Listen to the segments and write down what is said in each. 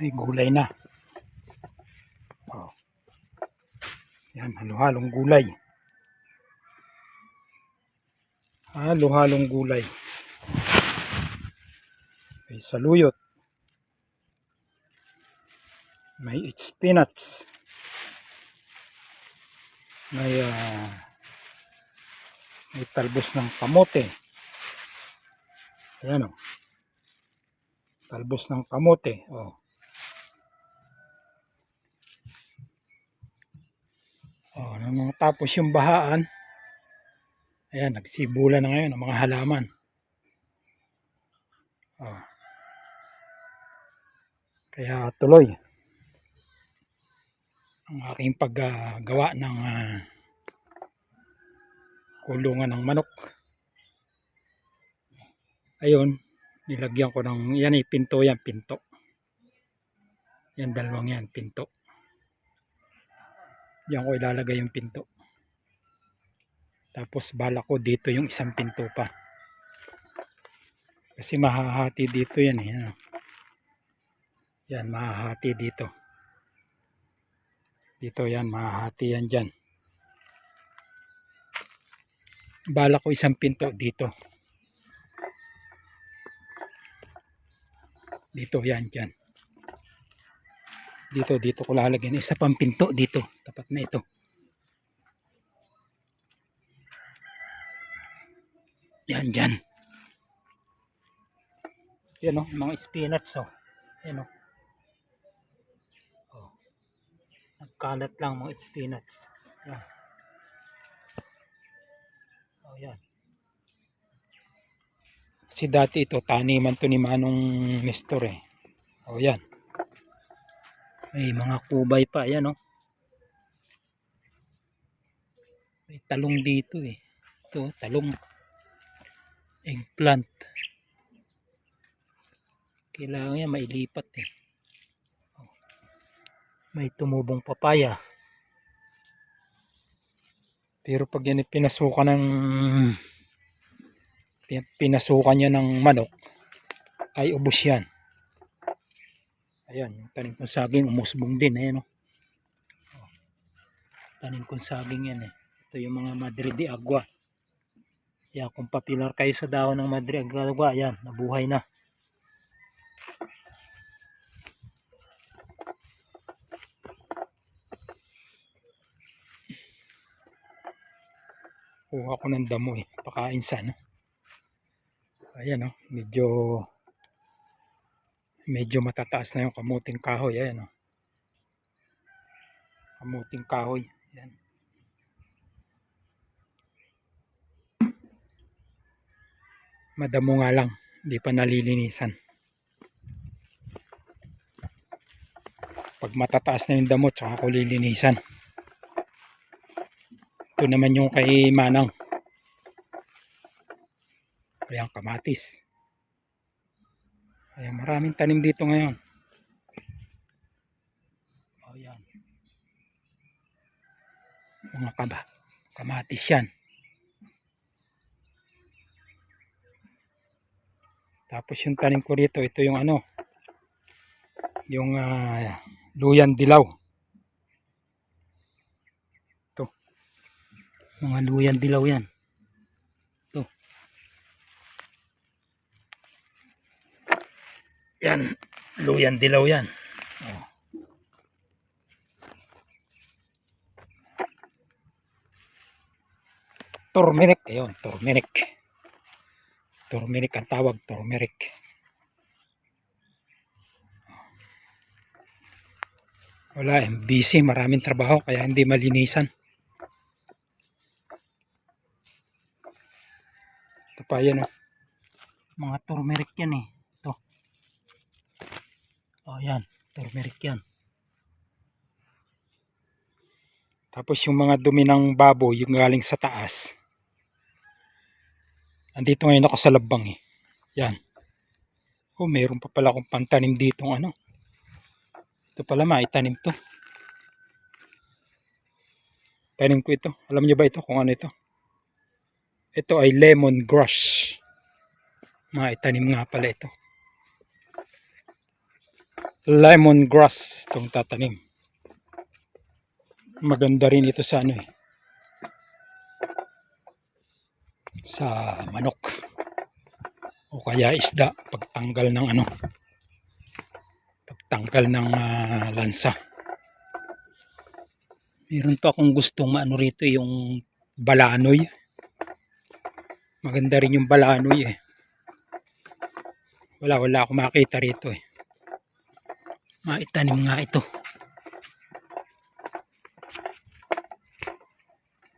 May gulay na. Oh. Yan, halo-halong gulay. Halo-halong gulay. May saluyot. May spinach. May ah, may talbos ng kamote. Ayan o. Talbos ng kamote. Oh. Oh, nang tapos yung bahaan, ayan, nagsibula na ngayon ang mga halaman. Oh. Kaya tuloy ang aking paggawa ng ah, kulungan ng manok. Ayun, nilagyan ko ng, yan ay pinto yan, pinto. Yan dalawang yan, pinto. Diyan ko ilalagay yung pinto. Tapos bala ko dito yung isang pinto pa. Kasi mahahati dito yan eh. Yan, yan mahahati dito. Dito yan, mahahati yan dyan. Bala ko isang pinto dito. Dito yan, dyan. Dito, dito ko lalagyan. Isa pang pinto dito. Tapat na ito. Yan, dyan. Yan o, mga spinach o. Yan o. Oh. Nagkalat lang mga spinach. Yan. Oh, yan. Kasi dati ito, taniman to ni Manong Nestor eh. O yan. May mga kubay pa, yan oh. May talong dito eh. Ito, talong. Eggplant. Kailangan yan mailipat eh. Oh. May tumubong papaya. Pero pag yan pinasukan ng pin- pinasukan niya ng manok ay ubos yan. Ayan, tanim kong saging umusbong din. Ayan o. Oh. Tanim kong saging yan eh. Ito yung mga Madre de Agua. Yan, kung papilar kayo sa dahon ng Madre de Agua, ayan, nabuhay na. Kuha ko ng damo eh. Pakain sana. Ayan o, medyo medyo matataas na yung kamuting kahoy. Ayan o. Kamuting kahoy. Ayan. Madamo nga lang. Hindi pa nalilinisan. Pag matataas na yung damo, tsaka ko lilinisan. Ito naman yung kay Manang. Ayan, kamatis. Ayan, maraming tanim dito ngayon. Ayan. Mga kaba. Kamatis yan. Tapos yung tanim ko rito, ito yung ano, yung ah, luyan dilaw. Ito. Mga luyan dilaw yan. Yan, luyan dilaw yan. Oh. Turmeric, ayun, turmeric. Turmeric ang tawag, turmeric. Wala, eh, busy, maraming trabaho kaya hindi malinisan. Ito pa yan, oh. mga turmeric yan eh. Ito. Oh, yan, turmeric yan. Tapos yung mga dumi ng baboy, yung galing sa taas. Andito ngayon ako sa labang eh. Yan. Oh, meron pa pala akong pantanim dito ano. Ito pala maitanim to. Tanim ko ito. Alam niyo ba ito kung ano ito? Ito ay lemon grass. Maitanim nga pala ito. Lemongrass itong tatanim. Maganda rin ito sa ano eh. Sa manok. O kaya isda pagtanggal ng ano. Pagtanggal ng ah, lansa. Meron pa akong gustong maano rito yung balanoy. Maganda rin yung balanoy eh. Wala wala akong makita rito eh. Maitanim nga ito.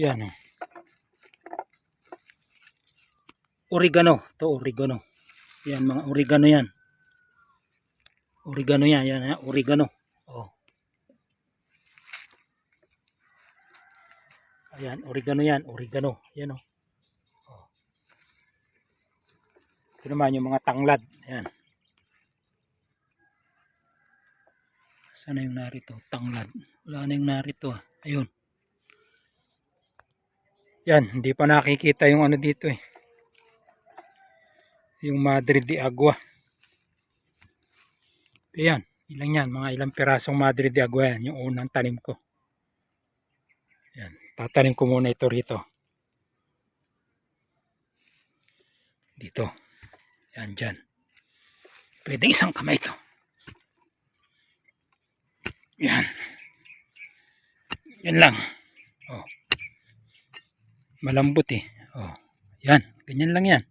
Yan oh. Oregano. to oregano. Yan mga oregano yan. Oregano yan. Yan oregano. Oh. Ayan, oregano yan. Oregano. Yan oh. oh. Yung mga tanglad. Ayan. Sana yung narito? Tanglad. Wala na yung narito. ah. Ayun. Yan, hindi pa nakikita yung ano dito eh. Yung Madre de Agua. Ayan, ilang yan, mga ilang pirasong Madre de Agua yan, yung unang tanim ko. Yan, tatanim ko muna ito rito. Dito. Yan, dyan. Pwedeng isang kamay ito. Yan. Yan lang. Oh. Malambot eh. Oh. Yan. Ganyan lang yan.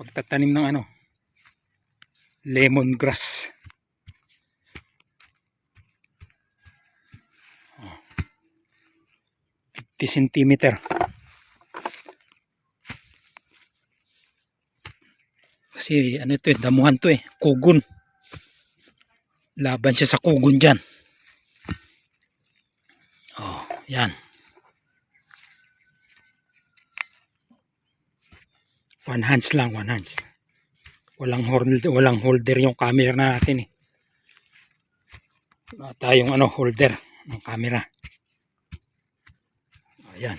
Pagtatanim ng ano. Lemongrass. Oh. 50 centimeter. Kasi ano ito eh. Damuhan to eh. Kugon. Laban siya sa kugon dyan. Oh, yan. One hands lang, one hands. Walang holder, walang holder yung camera natin eh. Wala tayong ano, holder ng camera. Ayan.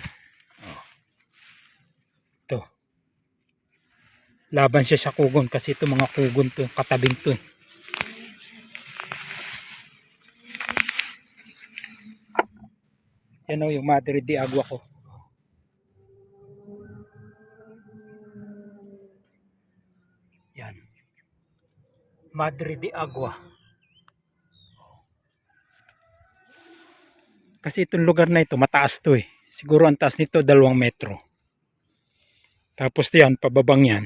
Oh. Ito. Laban siya sa kugon kasi ito mga kugon to, katabing to eh. Yan o yung Madre de Agua ko. Yan. Madre de Agua. Kasi itong lugar na ito, mataas to eh. Siguro ang taas nito, dalawang metro. Tapos yan, pababang yan.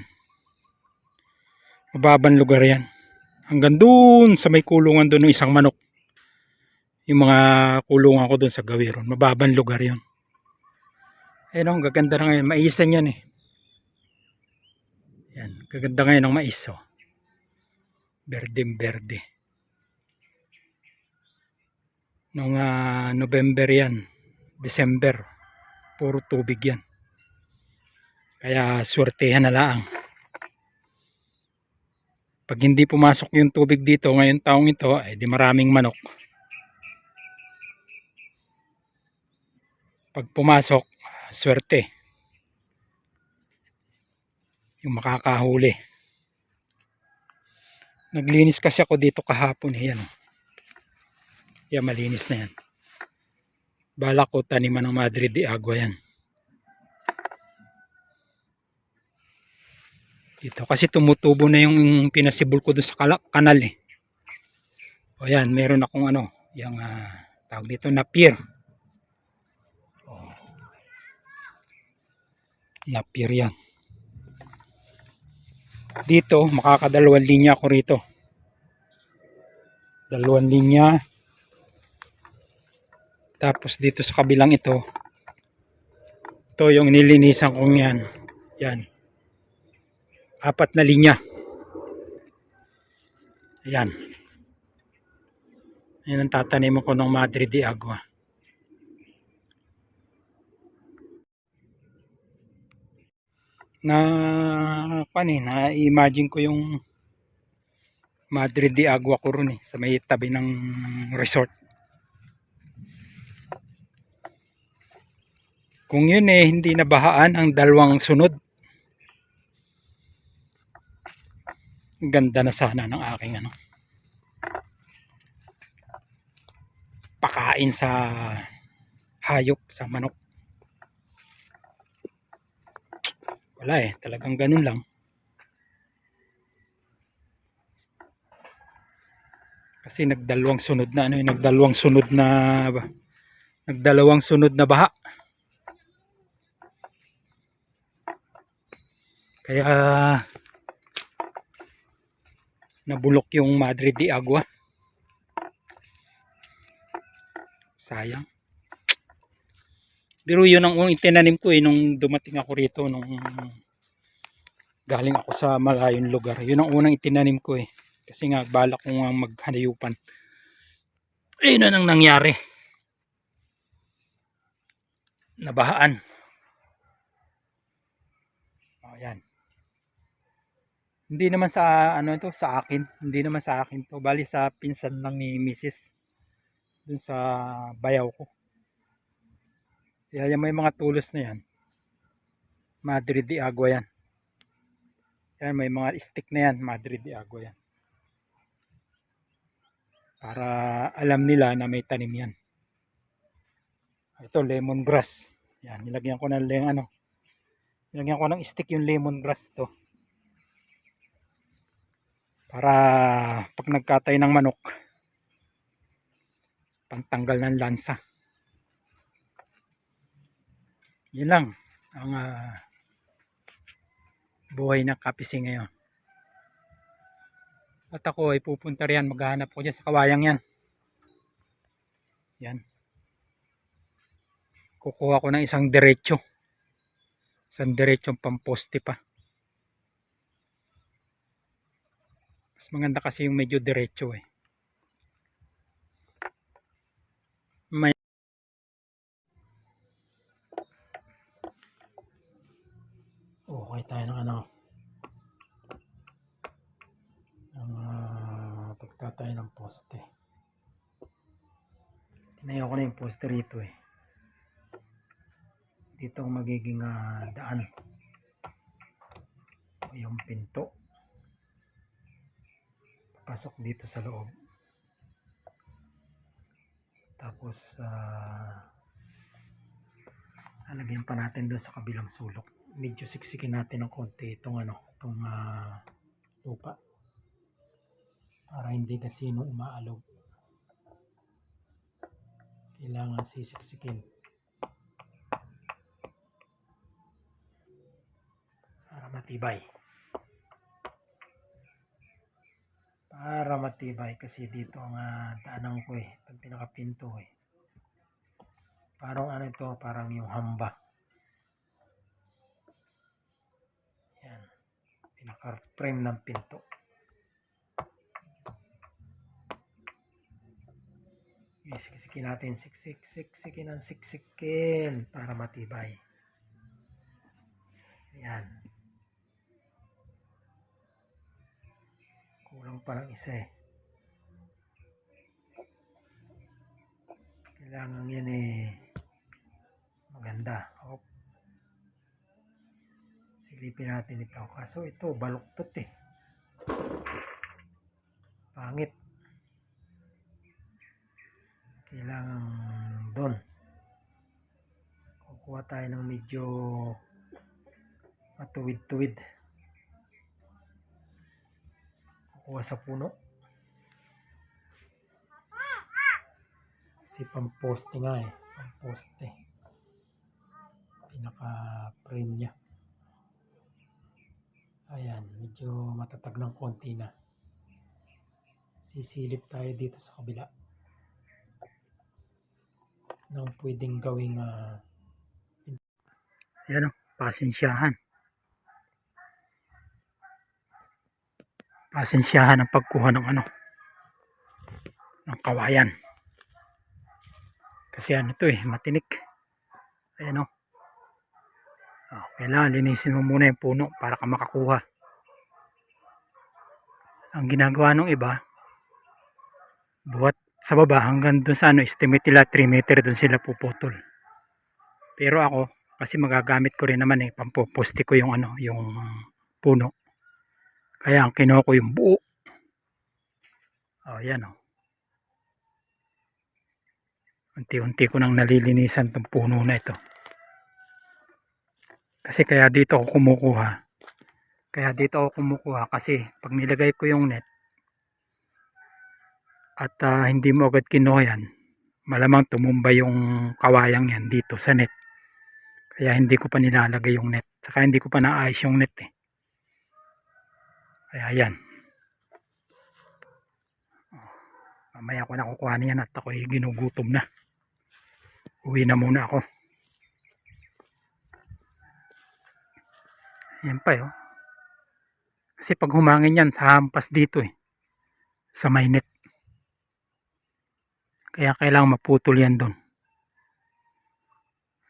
Mababang lugar yan. Hanggang doon sa may kulungan doon ng isang manok yung mga kulungan ko doon sa Gawiron. Mababang lugar yon. Ayun oh, ang gaganda na ngayon. Maisan yan eh. Yan, gaganda ngayon ng mais oh. Berdeng berde. Noong ah, November yan, December, puro tubig yan. Kaya swertehan na lang. Pag hindi pumasok yung tubig dito ngayon taong ito, ay di maraming manok. Pag pumasok, swerte. Yung makakahuli. Naglinis kasi ako dito kahapon. Yan. oh. Yan, malinis na yan. Bala ko taniman ng Madrid de Agua yan. Dito kasi tumutubo na yung pinasibol ko dun sa kanal eh. O yan, meron akong ano, yung ah, tawag dito na pier. Napier yan. Dito, makakadalawang linya ako rito. Dalawang linya. Tapos dito sa kabilang ito, ito yung nilinisan kong yan. Yan. Apat na linya. Ayan. Ayan ang tataniman ko ng Madre de Agua. na pani na imagine ko yung Madrid de Agua ko ron eh, sa may tabi ng resort. Kung yun eh hindi nabahaan ang dalawang sunod. Ganda na sana ng aking ano pakain sa hayop sa manok. Wala eh, talagang ganun lang. Kasi nagdalawang sunod na ano, eh, nagdalawang sunod na nagdalawang sunod na baha. Kaya nabulok yung Madre de Agua. Sayang. Pero yun ang unang itinanim ko eh nung dumating ako rito nung galing ako sa malayong lugar. Yun ang unang itinanim ko eh. Kasi nga balak ko nga maghanayupan. Ayun na nang nangyari. Nabahaan. O yan. Hindi naman sa ano ito sa akin, hindi naman sa akin to, bali sa pinsan lang ni Mrs. dun sa bayaw ko. Kaya yung may mga tulos na yan. Madre de Agua yan. Yan may mga stick na yan, Madre de Agua yan. Para alam nila na may tanim yan. Ito lemongrass. Yan, nilagyan ko ng leng ano. Nilagyan ko ng stick yung lemongrass to para pag nagkatay ng manok pantanggal ng lansa yun lang ang ah, buhay ng kapisi ngayon. At ako ay pupunta riyan maghahanap ko dyan sa kawayang yan. Yan. Kukuha ko ng isang diretso. Isang diretsong pamposte pa. Maganda kasi yung medyo diretso eh. May Okay tayo ng ano ng uh, pagtatay ng poste. Tinayo ko na yung poste rito eh. Dito magiging ah, daan. Yung pinto pasok dito sa loob. Tapos, uh, alagyan pa natin doon sa kabilang sulok. Medyo siksikin natin ng konti itong ano, itong uh, lupa. Para hindi kasi no umaalog. Kailangan sisiksikin. Para matibay. para matibay kasi dito ang uh, daanan ko eh itong pinakapinto eh parang ano ito parang yung hamba pinaka frame ng pinto siksikin natin siksik siksikin ang siksikin para matibay yan Kulang pa lang isa eh. Kailangan yan eh maganda. Hop. Silipin natin ito. Kaso ito baluktot eh. Pangit. Kailangan doon. Kukuha tayo ng medyo matuwid-tuwid. kuha sa puno. Kasi pamposte nga eh. Pamposte. Pinaka-frame niya. Ayan, medyo matatag ng konti na. Sisilip tayo dito sa kabila. Nang pwedeng gawing uh, Ayan o, pasensyahan. pasensyahan ang pagkuha ng ano ng kawayan kasi ano to eh matinik ayan o oh, kailangan linisin mo muna yung puno para ka makakuha ang ginagawa ng iba buhat sa baba hanggang dun sa ano estimate nila 3 meter dun sila puputol pero ako kasi magagamit ko rin naman eh pampoposte ko yung ano yung puno kaya ang kinuha ko yung buo. Oh, yan oh. Unti-unti ko nang nalilinisan tong puno na ito. Kasi kaya dito ako kumukuha. Kaya dito ako kumukuha kasi pag nilagay ko yung net at ah, hindi mo agad kinuha yan, malamang tumumba yung kawayang yan dito sa net. Kaya hindi ko pa nilalagay yung net. Saka hindi ko pa naayos yung net eh. Kaya yan. Mamaya ko na kukuha niyan at ako'y ginugutom na. Uwi na muna ako. Yan pa oh. Kasi pag humangin yan, sa hampas dito eh. Sa may net. Kaya kailangan maputol yan doon.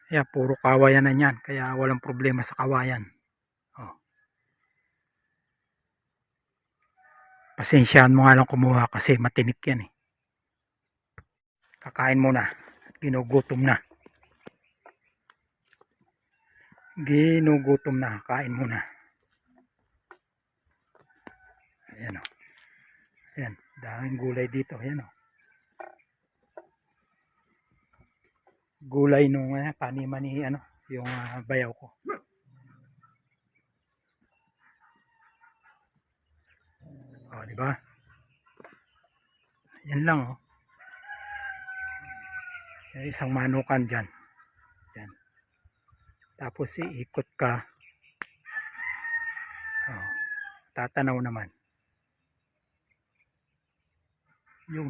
Kaya puro kawayan na yan. Kaya walang problema sa kawayan. Oh. Pasensyahan mo nga lang kumuha kasi matinik yan eh. Kakain muna. Ginugutom na. Ginugutom na. Kain muna. Ayan o. Ayan. Daming gulay dito. Ayan o. Gulay nung uh, taniman ni ano, yung ah, bayaw ko. O, di ba? Yan lang oh. May isang manukan dyan. Tapos iikot ka. Oh, tatanaw naman. Yun.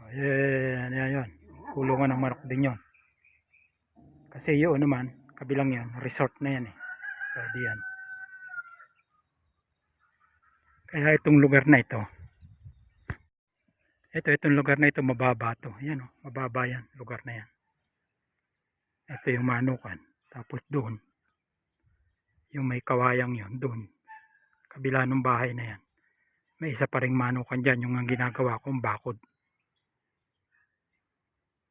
Oh, yan, yan, yan. Kulungan ng manok din yon. Kasi yun naman, kabilang yan, resort na yan eh. Pwede yan. Kaya itong lugar na ito, ito, itong lugar na ito, mababa to. Yan o, mababa yan, lugar na yan. Ito yung manukan. Tapos doon, yung may kawayang yon doon. Kabila ng bahay na yan. May isa pa ring manukan dyan, yung ang ginagawa kong bakod.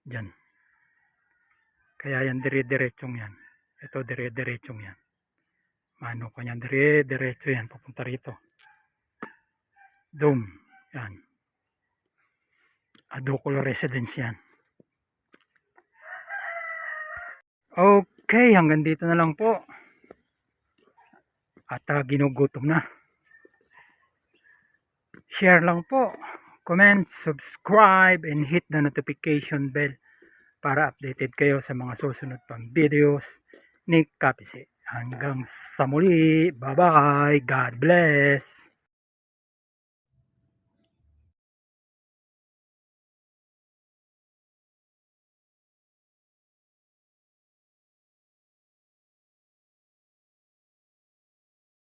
Dyan. Kaya yan, dire-diretsong yan. Ito, dire-diretsong yan. Manukan yan, dire-diretso yan, papunta rito. Doon, yan. Adoculo Residence yan. Okay, hanggang dito na lang po. At uh, ginugutom na. Share lang po. Comment, subscribe, and hit the notification bell para updated kayo sa mga susunod pang videos ni Kapise. Hanggang sa muli. Bye-bye. God bless.